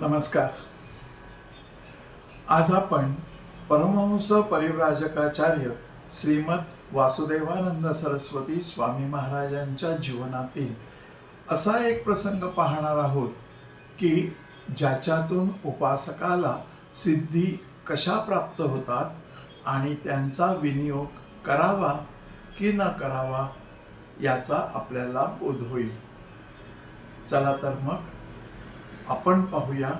नमस्कार. आज आपण परमहंस परिव्राजकाचार्य श्रीमद वासुदेवानंद सरस्वती स्वामी महाराजांच्या जीवनातील असा एक प्रसंग पाहणार आहोत की ज्याच्यातून उपासकाला सिद्धी कशा प्राप्त होतात आणि त्यांचा विनियोग करावा की न करावा याचा आपल्याला बोध होईल. चला तर मग आपण पाहूया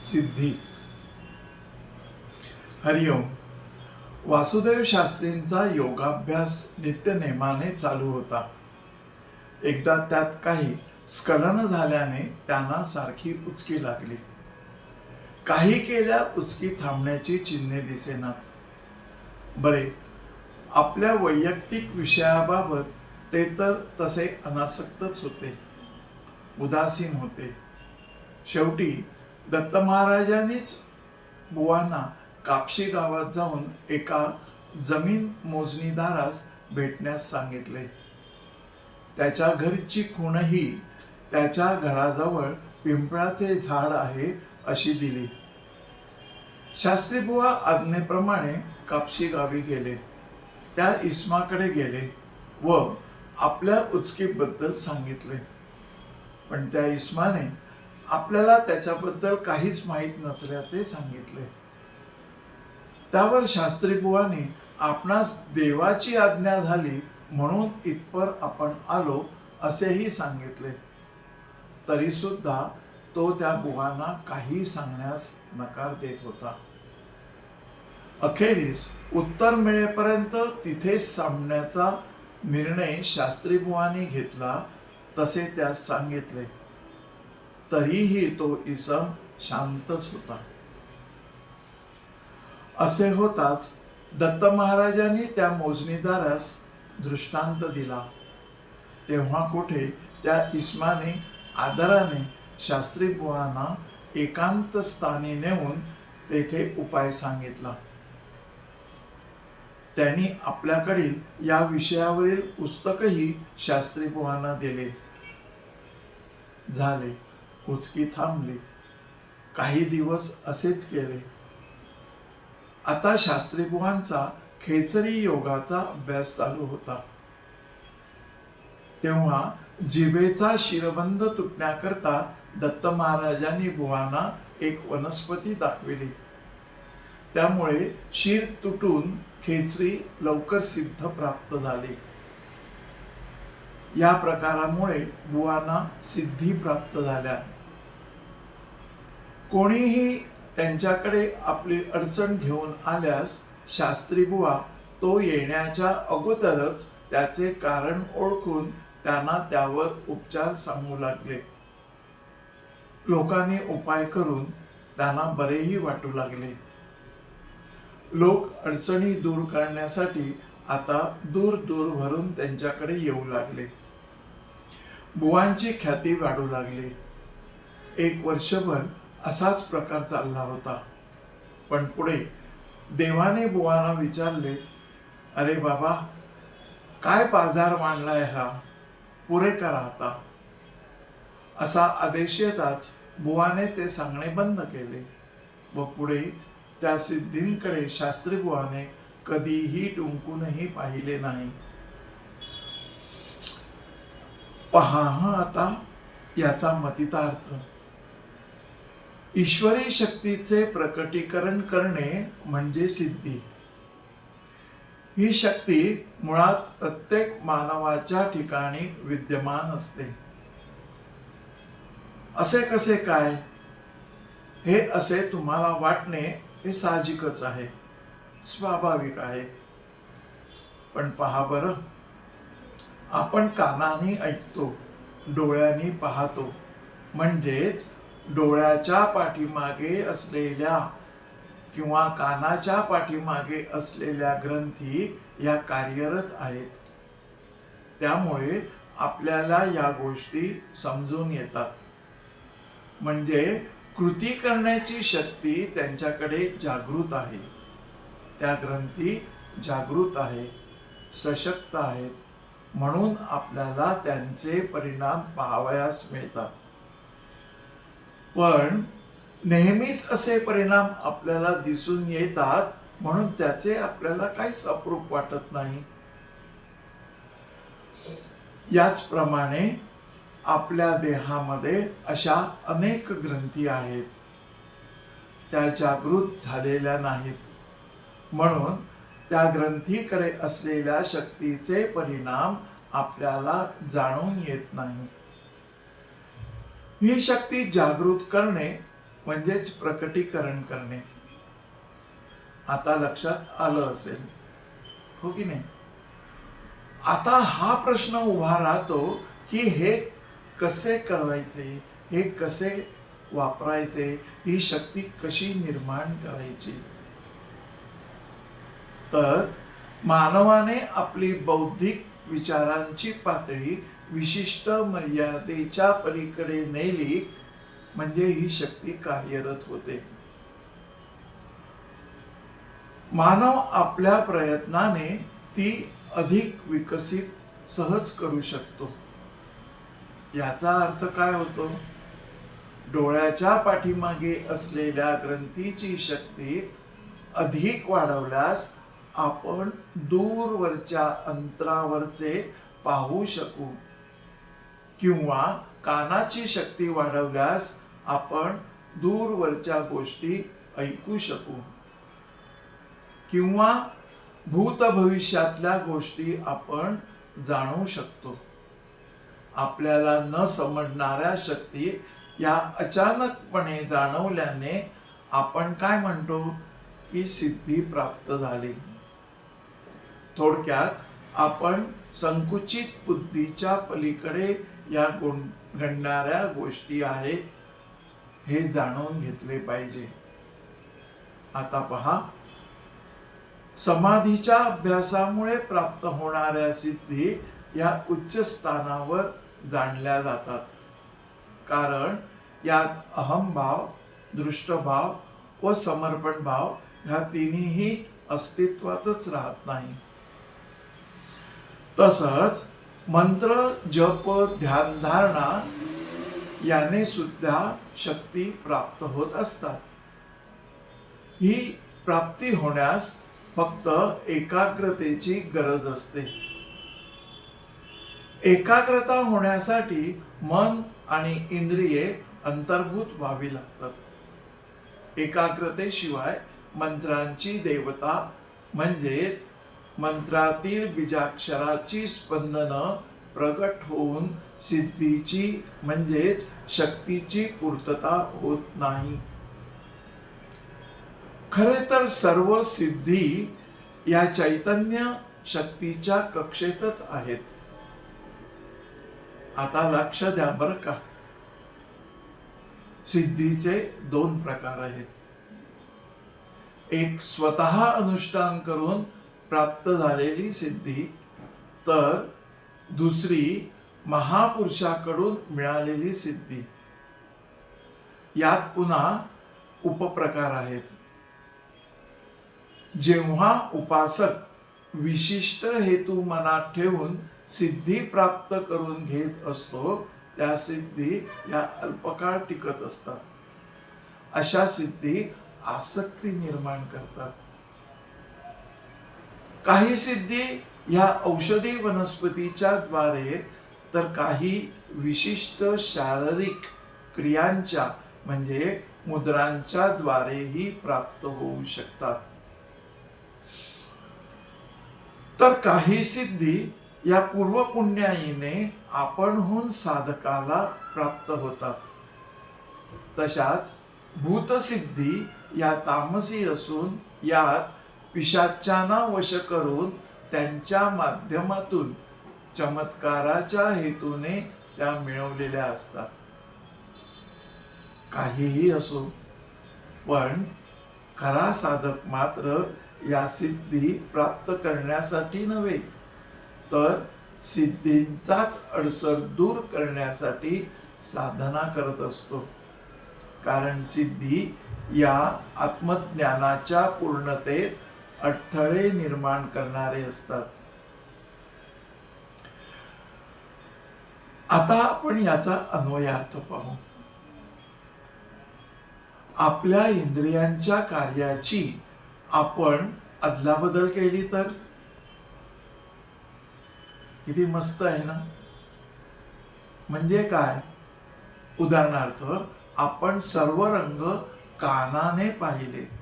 सिद्धी. हरिओम वासुदेव शास्त्रींचा योगाभ्यास नित्यनेमाने चालू होता. एकदा त्यात काही स्खलन झाल्याने त्यांना सारखी उचकी लागली. काही केल्या उचकी थांबण्याची चिन्हे दिसेनात. बरे आपल्या वैयक्तिक विषयाबाबत ते तर तसे अनासक्तच होते. उदासीन होते. शेवटी दत्त महाराजांनीच बुवांना कापशी गावात जाऊन एका जमीन मोजणीदारास भेटण्यास सांगितले. त्याच्या घरची खूणही त्याच्या घराजवळ पिंपळाचे झाड आहे अशी दिली. शास्त्रीबुवा आज्ञेप्रमाणे कापशी गावी गेले. त्या इस्माकडे गेले व आपल्या उचकीबद्दल सांगितले. पण त्या इस्माने आपल्याला त्याच्याबद्दल काहीच माहीत नसल्याचे सांगितले. त्यावर शास्त्री बुवाने आपणास देवाची आज्ञा झाली म्हणून इथपर आपण आलो असेही सांगितले. तरी सुद्धा तो त्या बुवांना काही सांगण्यास नकार देत होता. अखेरीस उत्तर मिळेपर्यंत तिथेच थांबण्याचा निर्णय शास्त्री बुवांनी घेतला तसे त्यास सांगितले. तरीही तो इसम शांतच होता. असे होताच दत्त महाराजांनी त्या मोजणीदारास दृष्टांत दिला. तेव्हा कुठे त्या इस्माने आदराने शास्त्री बुवांना एकांत स्थानी नेऊन तेथे उपाय सांगितला. त्यांनी आपल्याकडील या विषयावरील पुस्तकही शास्त्री बुवांना दिले. झाले. उचकी थांबली. काही दिवस असेच केले आता शास्त्री बुवांचा खेचरी योगाचा अभ्यास चालू होता. तेव्हा जिभेचा शिरबंद तुटण्याकरता दत्त महाराजांनी बुवांना एक वनस्पती दाखविली. त्यामुळे शिर तुटून खेचरी लवकर सिद्ध प्राप्त झाली. या प्रकारामुळे बुवांना सिद्धी प्राप्त झाल्या. कोणीही त्यांच्याकडे आपली अडचण घेऊन आल्यास शास्त्री बुवा तो येण्याच्या अगोदरच त्याचे कारण ओळखून त्यांना त्यावर उपचार सांगू लागले. लोकांनी उपाय करून त्यांना बरेही वाटू लागले. लोक अडचणी दूर करण्यासाठी आता दूर दूरवरून त्यांच्याकडे येऊ लागले. बुवांची ख्याती वाढू लागली. एक वर्षभर असाच प्रकार चालला होता. पण पुढे देवाने बुवांना विचारले अरे बाबा काय बाजार मांडलाय हा? पुरे करा आता. असा आदेश येताच बुवाने ते सांगणे बंद केले. व पुढे त्या सिद्धींकडे शास्त्री बुवाने कधीही टुंकूनही पाहिले नाही. पहा हा आता याचा मतितार्थ. ईश्वरी शक्तीचे प्रकटीकरण करणे म्हणजे सिद्धी. ही शक्ती मुळात प्रत्येक मानवाच्या ठिकाणी विद्यमान असते. असे कसे काय? हे असे तुम्हाला वाटणे हे साहजिकच आहे. स्वाभाविक आहे. पण पहा बरं. आपण कानाने ऐकतो डोळ्यांनी पाहतो. म्हणजेच डोळ्याच्या पाठीमागे असलेल्या किंवा कानाच्या पाठीमागे असलेल्या ग्रंथी या कार्यरत आहेत. त्यामुळे आपल्याला या गोष्टी समजून येतात. म्हणजे कृती करण्याची शक्ती त्यांच्याकडे जागृत आहे. त्या ग्रंथी जागृत आहे सशक्त आहेत. म्हणून आपल्याला त्यांचे परिणाम पाहावयास मिळतात. पण नेहमीच असे परिणाम आपल्याला दिसून येतात म्हणून त्याचे आपल्याला काहीच अप्रूप वाटत नाही. याचप्रमाणे आपल्या देहामध्ये अशा अनेक ग्रंथी आहेत. त्या जागृत झालेल्या नाहीत. म्हणून त्या ग्रंथीकडे असलेल्या शक्तीचे परिणाम आपल्याला जाणून येत नाही. ही शक्ती जागृत करणे म्हणजेच प्रकटीकरण करणे. आता लक्षात आलं असेल. हो की नाही? आता हा प्रश्न उभा राहतो की हे कसे कळवायचे हे कसे वापरायचे ही शक्ती कशी निर्माण करायची? तर मानवाने आपली बौद्धिक विचारांची पातळी विशिष्ट मर्यादेच्या पलीकडे नेली म्हणजे ही शक्ती कार्यरत होते. मानव आपल्या प्रयत्नाने ती अधिक विकसित सहज करू शकतो. याचा अर्थ काय होतो? डोळ्याच्या पाठीमागे असलेल्या ग्रंथीची शक्ती अधिक वाढवल्यास आपण दूरवरच्या अंतरावरचे पाहू शकू. किंवा कानाची शक्ती वाढवल्यास आपण दूरवरच्या गोष्टी ऐकू शकू. किंवा भूत भविष्यातल्या गोष्टी आपण जाणू शकतो. आपल्याला न समजणाऱ्या शक्ती या अचानकपणे जाणवल्याने आपण काय म्हणतो? की सिद्धी प्राप्त झाली. थोडक्यात आपण संकुचित बुद्धीच्या पलीकडे या गुण घडणाऱ्या गोष्टी आहेत हे जाणून घेतले पाहिजे. आता पहा. समाधीच्या अभ्यासामुळे प्राप्त होणाऱ्या सिद्धी या उच्च स्थानावर जाणल्या जातात. कारण यात अहमभाव दृष्टभाव व समर्पण भाव ह्या तिन्हीही अस्तित्वातच राहत नाही तसंच मंत्र जप ध्यान धारणा याने सुद्धा शक्ती प्राप्त होत असतात. ही प्राप्ती होण्यास फक्त एकाग्रतेची गरज असते. एकाग्रता होण्यासाठी मन आणि इंद्रिये अंतर्भूत व्हावी लागतात. एकाग्रतेशिवाय मंत्रांची देवता म्हणजेच मंत्रातील बीजाक्षराची स्पंदनं प्रगट होऊन सिद्धीची म्हणजेच शक्तीची पूर्तता होत नाही. खरे तर सर्व सिद्धी या चैतन्य शक्तीच्या कक्षेतच आहेत. आता लक्ष द्या बरं का. सिद्धीचे दोन प्रकार आहेत. एक स्वतः अनुष्ठान करून प्राप्त झालेली सिद्धी तर दुसरी महापुरुषाकडून मिळालेली सिद्धी. यात पुन्हा उपप्रकार आहेत. जेव्हा उपासक विशिष्ट हेतू मनात ठेवून सिद्धी प्राप्त करून घेत असतो त्या सिद्धी या अल्पकाळ टिकत असतात. अशा सिद्धी आसक्ती निर्माण करतात. काही सिद्धी या औषधी वनस्पतीच्या द्वारे तर काही विशिष्ट शारीरिक क्रियांच्या म्हणजे मुद्रांच्या द्वारेही प्राप्त होऊ शकतात. तर काही सिद्धी या पूर्वपुण्याईने आपणहून साधकाला प्राप्त होतात. तशाच भूतसिद्धी या तामसी असून यात पिशाच्यांना वश करून त्यांच्या माध्यमातून चमत्काराच्या हेतूने त्या मिळवलेल्या असतात. काहीही असो पण खरा साधक मात्र या सिद्धी प्राप्त करण्यासाठी नव्हे तर सिद्धींचाच अडसर दूर करण्यासाठी साधना करत असतो. कारण सिद्धी या आत्मज्ञानाच्या पूर्णतेत अडथळे निर्माण करणारे असतात. आता आपण याचा अन्वयार्थ पाहू. आपल्या इंद्रियांच्या कार्याची आपण अदलाबदल केली तर? किती मस्त आहे ना? म्हणजे काय? उदाहरणार्थ आपण सर्व रंग कानाने पाहिले.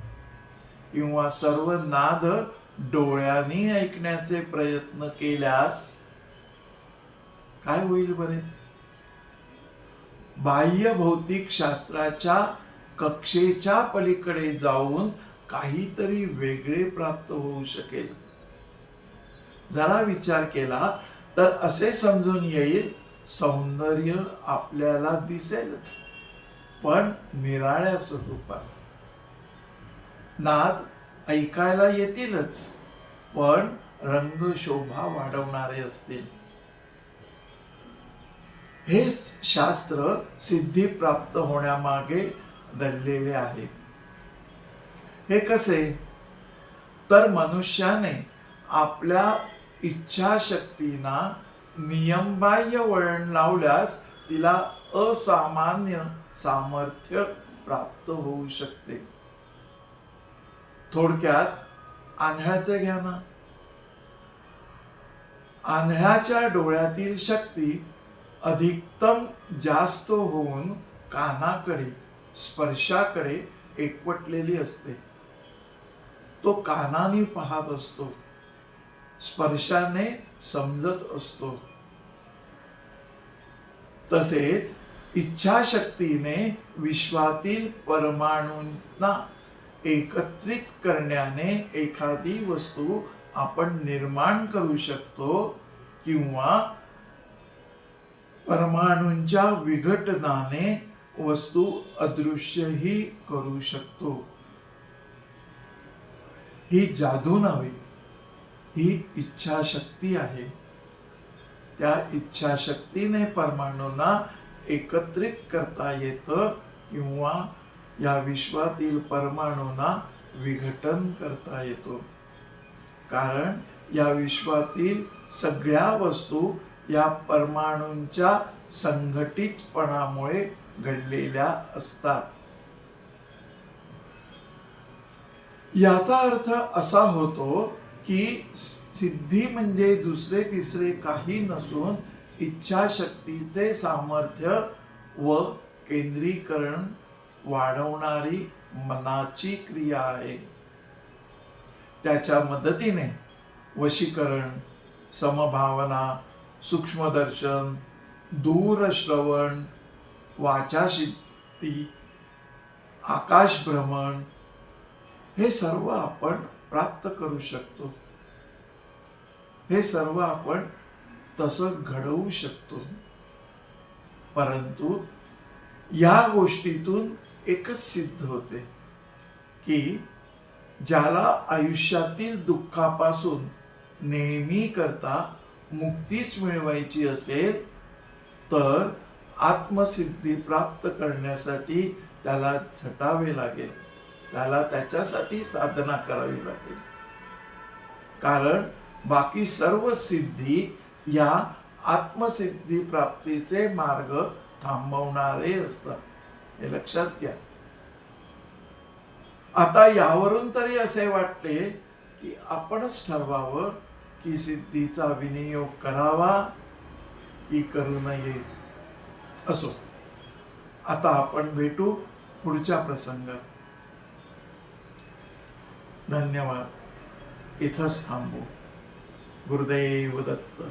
किंवा सर्व नाद डोळ्यांनी ऐकण्याचे प्रयत्न केल्यास काय होईल बरे? बाह्य भौतिक शास्त्राच्या कक्षेच्या पलीकडे जाऊन काहीतरी वेगळे प्राप्त होऊ शकेल. जरा विचार केला तर असे समजून येईल सौंदर्य आपल्याला दिसेलच. पण निराळ्या स्वरूपात. नाद ऐकायला येतीलच पण रंग शोभा वाढवणारे असतील. हेच शास्त्र सिद्धी प्राप्त होण्यामागे दडलेले आहे. हे कसे? तर मनुष्याने आपल्या इच्छाशक्तींना नियमबाह्य वळण लावल्यास तिला असामान्य सामर्थ्य प्राप्त होऊ शकते. थोडक्यात आंधळ्याचं घ्या ना. आंधळ्याच्या डोळ्यातील शक्ती अधिकतम जास्त होऊन कानाकडे स्पर्शाकडे एकवटलेली असते. तो कानाने पाहत असतो. स्पर्शाने समजत असतो. तसेच इच्छाशक्तीने विश्वातील परमाणूंना एकत्रित करण्याने एखादी वस्तू आपण निर्माण करू शकतो किंवा परमाणूंच्या विघटनाने वस्तू अदृश्यही करू शकतो. ही जादू नव्हे ही इच्छाशक्ती आहे. त्या इच्छाशक्तीने परमाणूंना एकत्रित करता येतं किंवा या विश्वातील परमाणूंना विघटन करता येतो. कारण या विश्वातील सगळ्या वस्तू या परमाणूंच्या संघटितपणामुळे घडलेल्या असतात. याचा अर्थ असा होतो की सिद्धी म्हणजे दुसरे तिसरे काही नसून इच्छाशक्तीचे सामर्थ्य व केंद्रीकरण वाढवणारी मनाची क्रिया आहे. त्याच्या मदतीने वशीकरण समभावना सूक्ष्मदर्शन दूरश्रवण वाचाशिद्धी आकाशभ्रमण हे सर्व आपण प्राप्त करू शकतो. हे सर्व आपण तसं घडवू शकतो. परंतु या गोष्टीतून एकच सिद्ध होते की ज्याला आयुष्यातील दुःखापासून नेहमी करता मुक्तीच मिळवायची असेल तर आत्मसिद्धी प्राप्त करण्यासाठी त्याला झटावे लागेल. त्याला त्याच्यासाठी साधना करावी लागेल. कारण बाकी सर्व सिद्धी या आत्मसिद्धी प्राप्तीचे मार्ग थांबवणारे असतात. हे लक्षात घ्या. आता यावरून तरी असे वाटते की आपणच ठरवावं की सिद्धीचा विनियोग करावा की करू नये असो. आता आपण भेटू पुढच्या प्रसंगात. धन्यवाद. इथंच थांबू. गुरुदेव दत्त.